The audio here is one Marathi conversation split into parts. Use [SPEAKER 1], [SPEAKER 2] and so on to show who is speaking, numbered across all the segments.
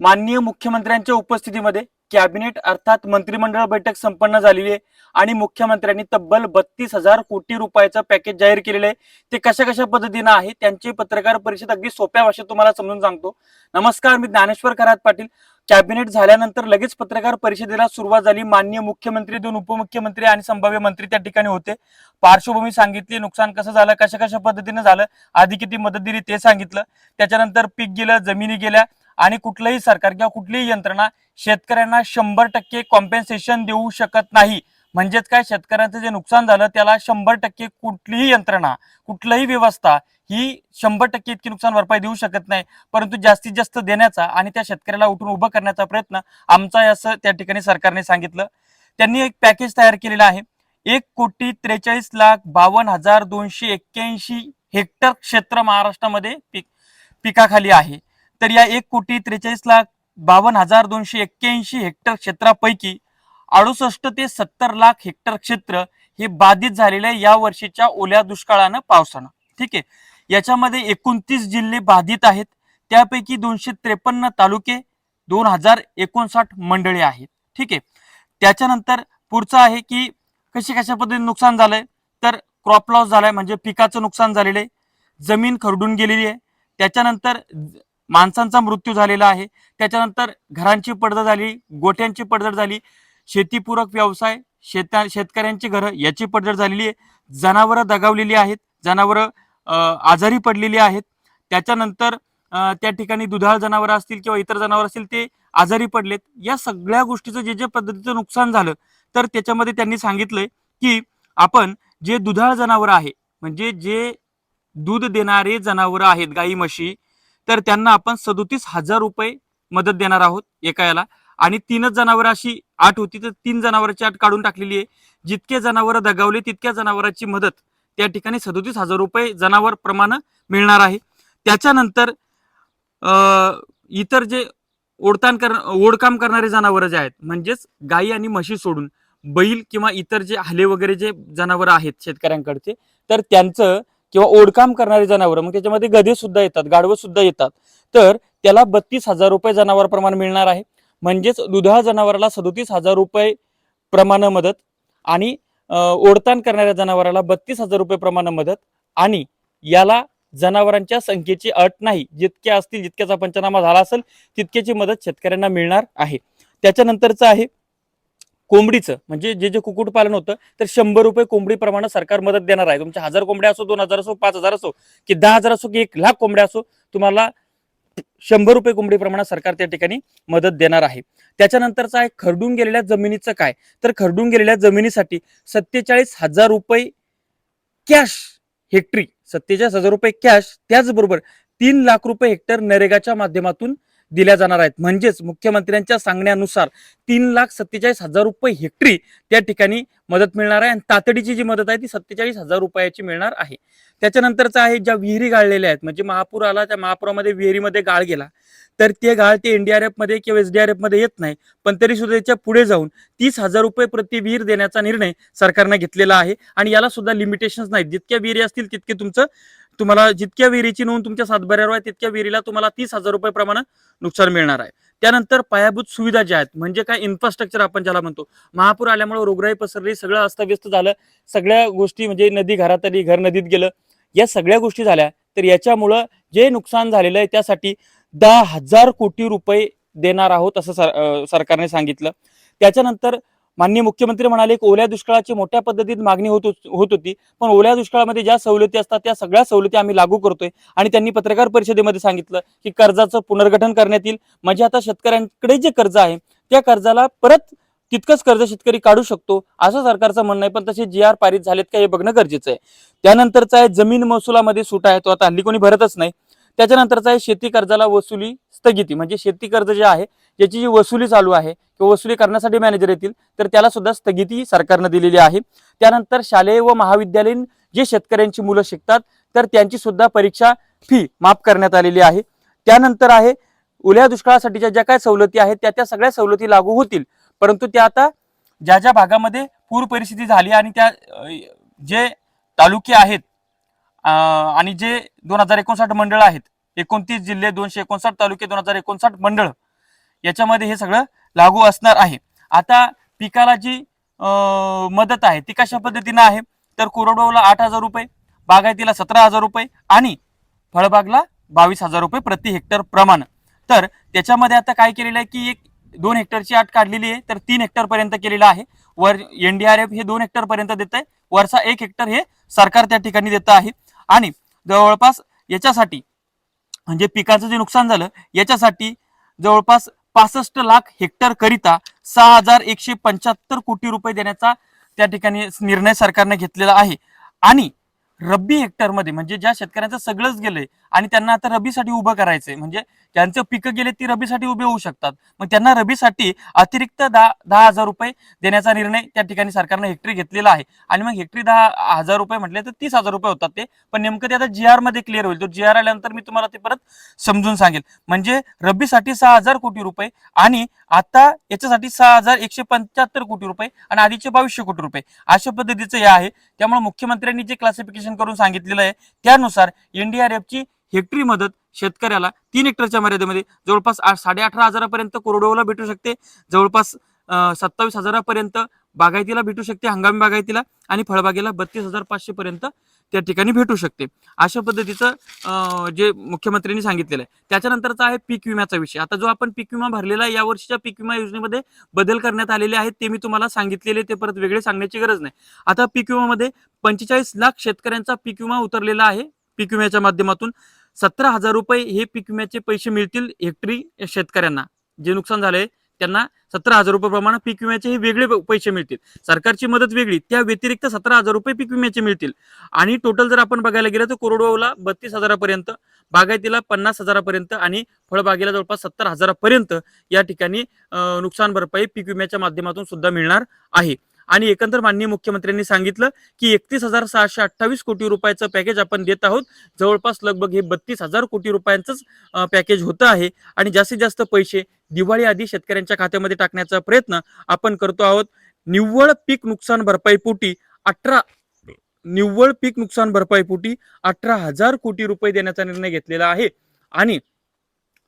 [SPEAKER 1] माननीय मुख्यमंत्र्यांच्या उपस्थितीमध्ये कॅबिनेट अर्थात मंत्रिमंडळ बैठक संपन्न झालेली आहे आणि मुख्यमंत्र्यांनी तब्बल बत्तीस हजार कोटी रुपयाचं पॅकेज जाहीर केलेलं आहे. ते कशा कशा पद्धतीनं आहे त्यांची पत्रकार परिषद अगदी सोप्या भाषेत तुम्हाला समजून सांगतो. नमस्कार मी ज्ञानेश्वर खरात पाटील. कॅबिनेट झाल्यानंतर लगेच पत्रकार परिषदेला सुरुवात झाली. माननीय मुख्यमंत्री दोन उपमुख्यमंत्री आणि संभाव्य मंत्री त्या ठिकाणी होते. पार्श्वभूमी सांगितली नुकसान कसं झालं कशा कशा पद्धतीनं झालं आधी किती मदत दिली ते सांगितलं. त्याच्यानंतर पीक गेलं जमिनी गेल्या आणि कुठलंही सरकार किंवा कुठलीही यंत्रणा शेतकऱ्यांना शंभर टक्के कॉम्पेन्सेशन देऊ शकत नाही. म्हणजेच काय? शेतकऱ्यांचं जे नुकसान झालं त्याला शंभर टक्के कुठलीही यंत्रणा कुठलीही व्यवस्था ही शंभर टक्के इतकी नुकसान भरपाई देऊ शकत नाही. परंतु जास्तीत जास्त देण्याचा आणि त्या शेतकऱ्याला उठून उभं करण्याचा प्रयत्न आमचा असं त्या ठिकाणी सरकारने सांगितलं. त्यांनी एक पॅकेज तयार केलेलं आहे. एक कोटी त्रेचाळीस लाख बावन्न हजार दोनशे एक्क्याऐंशी हेक्टर क्षेत्र महाराष्ट्रामध्ये पीक पिकाखाली आहे. तर या एक कोटी त्रेचाळीस लाख बावन्न हजार दोनशे एक्क्याऐंशी हेक्टर क्षेत्रापैकी अडुसष्ट ते सत्तर लाख हेक्टर क्षेत्र हे बाधित झालेलं आहे या वर्षीच्या ओल्या दुष्काळानं पावसानं. ठीक आहे? याच्यामध्ये एकोणतीस जिल्हे बाधित आहेत. त्यापैकी दोनशे त्रेपन्न तालुके दोन हजार एकोणसाठ मंडळे आहेत. ठीक आहे? त्याच्यानंतर पुढचं आहे की कशी कशा पद्धतीने नुकसान झालंय? तर क्रॉप लॉस झालाय म्हणजे पिकाचं नुकसान झालेलं आहे. जमीन खरडून गेलेली आहे. त्याच्यानंतर माणसांचा मृत्यू झालेला आहे. त्याच्यानंतर घरांची पडझड झाली गोठ्यांची पडझड झाली शेतीपूरक व्यवसाय शेता शेतकऱ्यांची घरं याची पडझड झालेली आहे. जनावरं दगावलेली आहेत जनावरं आजारी पडलेली आहेत. त्याच्यानंतर त्या ठिकाणी दुधाळ जनावरं असतील किंवा इतर जनावर असतील ते आजारी पडलेत. या सगळ्या गोष्टीचं जे जे पद्धतीचं नुकसान झालं तर त्याच्यामध्ये त्यांनी सांगितलंय की आपण जे दुधाळ जनावरं आहे म्हणजे जे दूध देणारे जनावरं आहेत गाई म्हशी तर त्यांना आपण सदोतीस हजार रुपये मदत देणार आहोत एका याला. आणि तीनच जनावरं अशी आठ होती तर तीन जनावरांची आठ काढून टाकलेली आहे. जितके जनावरं दगावले तितक्या जनावरांची मदत त्या ठिकाणी सदोतीस हजार रुपये जनावर प्रमाण मिळणार आहे. त्याच्यानंतर इतर जे ओढताण कर ओढकाम करणारे जनावरं जे आहेत म्हणजेच गाई आणि म्हशी सोडून बैल किंवा इतर जे हले वगैरे जे जनावरं आहेत शेतकऱ्यांकडचे तर त्यांचं किंवा ओढकाम करणारी जनावरं मग त्याच्यामध्ये गधे सुद्धा येतात गाढवं सुद्धा येतात. तर त्याला बत्तीस हजार रुपये जनावर प्रमाण मिळणार आहे. म्हणजेच दुधाळ जनावराला सदोतीस हजार रुपये प्रमाण मदत आणि ओढताण करणाऱ्या जनावराला बत्तीस हजार रुपये प्रमाण मदत आणि याला जनावरांच्या संख्येची अट नाही. जितक्या असतील जितक्याचा पंचनामा झाला असेल तितक्याची मदत शेतकऱ्यांना मिळणार आहे. त्याच्यानंतरचं आहे कोंबडीचं म्हणजे जे जे कुक्कुटपालन होतं तर शंभर रुपये कोंबडी प्रमाणे सरकार मदत देणार आहे. तुमच्या हजार कोंबड्या असो दोन हजार असो पाच हजार असो की दहा हजार असो की एक लाख कोंबड्या असो तुम्हाला शंभर रुपये कोंबडी प्रमाणात सरकार त्या ठिकाणी मदत देणार आहे. त्याच्यानंतरचं आहे खरडून गेलेल्या जमिनीचं काय? तर खरडून गेलेल्या जमिनीसाठी सत्तेचाळीस हजार रुपये कॅश हेक्टरी सत्तेचाळीस हजार रुपये कॅश त्याचबरोबर तीन लाख रुपये हेक्टर नरेगाच्या माध्यमातून दिल्या जाणार आहेत. म्हणजेच मुख्यमंत्र्यांच्या सांगण्यानुसार तीन लाख सत्तेचाळीस हजार रुपये हेक्टरी त्या ठिकाणी मदत मिळणार आहे आणि तातडीची जी मदत आहे ती सत्तेचाळीस हजार रुपयाची मिळणार आहे. त्याच्यानंतरचं आहे ज्या विहिरी गाळलेल्या आहेत म्हणजे महापूर आला त्या महापुरामध्ये विहिरीमध्ये गाळ गेला. तर ते गाळ ते एनडीआरएफमध्ये किंवा एसडीआरएफमध्ये येत नाही पण तरी सुद्धा त्याच्या पुढे जाऊन तीस हजार रुपये प्रति विहीर देण्याचा निर्णय सरकारनं घेतलेला आहे. आणि याला सुद्धा लिमिटेशन्स नाही जितक्या विहिरी असतील तितके तुमचं तुम्हाला जितक्या विहिरीची नोंद तुमच्या सातबाऱ्यावर आहे तितक्या विहिरीला तुम्हाला तीस हजार रुपये प्रमाणे नुकसान मिळणार आहे. त्यानंतर पायाभूत सुविधा ज्या आहेत म्हणजे काय इन्फ्रास्ट्रक्चर आपण ज्याला म्हणतो महापूर आल्यामुळे रोगराई पसरली सगळं अस्तव्यस्त झालं सगळ्या गोष्टी म्हणजे नदी घरात आली घर नदीत गेलं या सगळ्या गोष्टी झाल्या तर याच्यामुळं जे नुकसान झालेलं आहे त्यासाठी दहा हजार कोटी रुपये देणार आहोत असं सर सरकारने सांगितलं. त्याच्यानंतर माननीय मुख्यमंत्री म्हणाले की ओल्या दुष्काळाची मोठ्या पद्धतीत मागणी होत होत- होती पण ओल्या दुष्काळामध्ये ज्या सवलती असतात त्या सगळ्या सवलती आम्ही लागू करतोय. आणि त्यांनी पत्रकार परिषदेमध्ये सांगितलं की कर्जाचं पुनर्गठन करण्यात येईल. म्हणजे आता शेतकऱ्यांकडे जे कर्ज आहे त्या कर्जाला परत तितकंच कर्ज शेतकरी काढू शकतो असं सरकारचं म्हणणं आहे. पण तसे जी आर पारित झालेत का हे बघणं गरजेचं आहे. त्यानंतरचा आहे जमीन महसुलामध्ये सूट आहे. तो आता हल्ली कोणी भरतच नाही. त्याच्यानंतरचा आहे शेती कर्जाला वसुली स्थगिती. म्हणजे शेती कर्ज जे आहे याची जी वसुली चालू आहे किंवा वसुली करण्यासाठी मॅनेजर येतील तर त्याला सुद्धा स्थगिती सरकारनं दिलेली आहे. त्यानंतर शालेय व महाविद्यालयीन जे शेतकऱ्यांची मुलं शिकतात तर त्यांची सुद्धा परीक्षा फी माफ करण्यात आलेली आहे. त्यानंतर आहे ओल्या दुष्काळासाठीच्या ज्या काय सवलती आहेत त्या त्या सगळ्या सवलती लागू होतील. परंतु त्या आता ज्या ज्या भागामध्ये पूर परिस्थिती झाली आणि त्या जे तालुके आहेत आणि जे दोन हजार एकोणसाठ मंडळ आहेत एकोणतीस जिल्हे दोनशे एकोणसाठ तालुके दोन हजार एकोणसाठ मंडळ याच्यामध्ये हे सगळं लागू असणार आहे. आता पिकाला जी मदत आहे ती कशा पद्धतीनं आहे? तर कोरडवाहूला आठ हजार रुपये बागायतीला सतरा हजार रुपये आणि फळबागला बावीस हजार रुपये प्रति हेक्टर प्रमाण. तर त्याच्यामध्ये आता काय केलेलं आहे की एक दोन हेक्टरची आठ काढलेली आहे तर तीन हेक्टर पर्यंत केलेलं आहे. वर एनडीआरएफ हे दोन हेक्टर पर्यंत देत आहे वरचा एक हेक्टर हे सरकार त्या ठिकाणी देत आहे. आणि जवळपास याच्यासाठी म्हणजे पिकाचं जे नुकसान झालं याच्यासाठी जवळपास पासष्ट लाख हेक्टर करिता सहा हजार एकशे पंच्याहत्तर कोटी रुपये देण्याचा त्या ठिकाणी निर्णय सरकारने घेतलेला आहे. आणि रब्बी हेक्टरमध्ये म्हणजे ज्या शेतकऱ्यांचं सगळंच गेलंय आणि त्यांना आता रबीसाठी उभं करायचंय म्हणजे ज्यांचं पिकं गेले ती रबीसाठी उभे होऊ शकतात. मग त्यांना रबीसाठी अतिरिक्त दहा दहा हजार रुपये देण्याचा निर्णय त्या ठिकाणी सरकारने हेक्टरी घेतलेला आहे. आणि मग हेक्टरी दहा हजार रुपये म्हटले तर तीस हजार रुपये होतात ते. पण नेमकं ते आता जी आरमध्ये क्लिअर होईल. तो जी आर आल्यानंतर मी तुम्हाला ते परत समजून सांगेल. म्हणजे रब्बीसाठी सहा हजार कोटी रुपये आणि आता याच्यासाठी सहा हजार एकशे पंच्याहत्तर कोटी रुपये आणि आधीचे बावीसशे कोटी रुपये. अशा पद्धतीचं हे आहे. त्यामुळे मुख्यमंत्र्यांनी जे क्लासिफिकेशन करून सांगितलेलं आहे. त्यानुसार एनडीआरएफची हेक्टरी मदत शेतकऱ्याला तीन हेक्टरच्या मर्यादेमध्ये जवळपास आठ साडे अठरा हजारापर्यंत कोरडवाहूला भेटू शकते. जवळपास सत्तावीस हजारापर्यंत बागायतीला भेटू शकते हंगामी बागायतीला आणि फळबागेला बत्तीस हजार पाचशे पर्यंत त्या ठिकाणी भेटू शकते. अशा पद्धतीचं जे मुख्यमंत्र्यांनी सांगितलेलं आहे. त्याच्यानंतरचा आहे पीक विम्याचा विषय. आता जो आपण पीक विमा भरलेला आहे या वर्षीच्या पीक विमा योजनेमध्ये बदल करण्यात आलेले आहेत ते मी तुम्हाला सांगितलेले ते परत वेगळे सांगण्याची गरज नाही. आता पीक विमामध्ये पंचेचाळीस लाख शेतकऱ्यांचा पीक विमा उतरलेला आहे पीक विम्याच्या माध्यमातून. सतरा हजार रुपये हे पीक विम्याचे पैसे मिळतील हेक्टरी शेतकऱ्यांना. जे नुकसान झालंय त्यांना सतरा हजार रुपये प्रमाणे पीक विम्याचे हे वेगळे पैसे मिळतील. सरकारची मदत वेगळी त्या व्यतिरिक्त सतरा हजार रुपये पीक विम्याचे मिळतील. आणि टोटल जर आपण बघायला गेलं तर कोरडवाऊला बत्तीस हजारापर्यंत बागायतीला पन्नास हजारापर्यंत आणि फळबागेला जवळपास सत्तर हजारापर्यंत या ठिकाणी नुकसान भरपाई पीक विम्याच्या माध्यमातून सुद्धा मिळणार आहे. आणि एकंदर माननीय मुख्यमंत्र्यांनी सांगितलं की एकतीस हजार सहाशे अठ्ठावीस कोटी रुपयाचं पॅकेज आपण देत आहोत. जवळपास लगभग हे बत्तीस हजार कोटी रुपयांचंच पॅकेज होतं आहे. आणि जास्तीत जास्त पैसे दिवाळी आधी शेतकऱ्यांच्या खात्यामध्ये टाकण्याचा प्रयत्न आपण करतो आहोत. निव्वळ पीक नुकसान भरपाईपोटी अठरा निव्वळ पीक नुकसान भरपाईपोटी अठरा हजार कोटी रुपये देण्याचा निर्णय घेतलेला आहे. आणि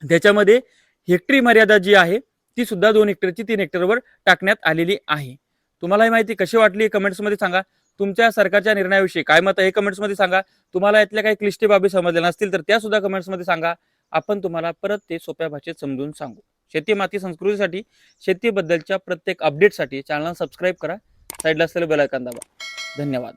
[SPEAKER 1] त्याच्यामध्ये हेक्टरी मर्यादा जी आहे ती सुद्धा दोन हेक्टरची तीन हेक्टरवर टाकण्यात आलेली आहे. तुम्हाला ही माहिती कशी वाटली कमेंट्समध्ये सांगा. तुमच्या सरकारच्या निर्णयाविषयी काय मत आहे हे कमेंट्समध्ये सांगा. तुम्हाला यातल्या काही क्लिष्टी बाबी समजल्या नसतील तर त्या सुद्धा कमेंट्समध्ये सांगा. आपण तुम्हाला परत ते सोप्या भाषेत समजून सांगू. शेती माती संस्कृतीसाठी शेतीबद्दलच्या प्रत्येक अपडेटसाठी चॅनल सबस्क्राईब करा. साईडला असलेलं बेल दाबा. धन्यवाद.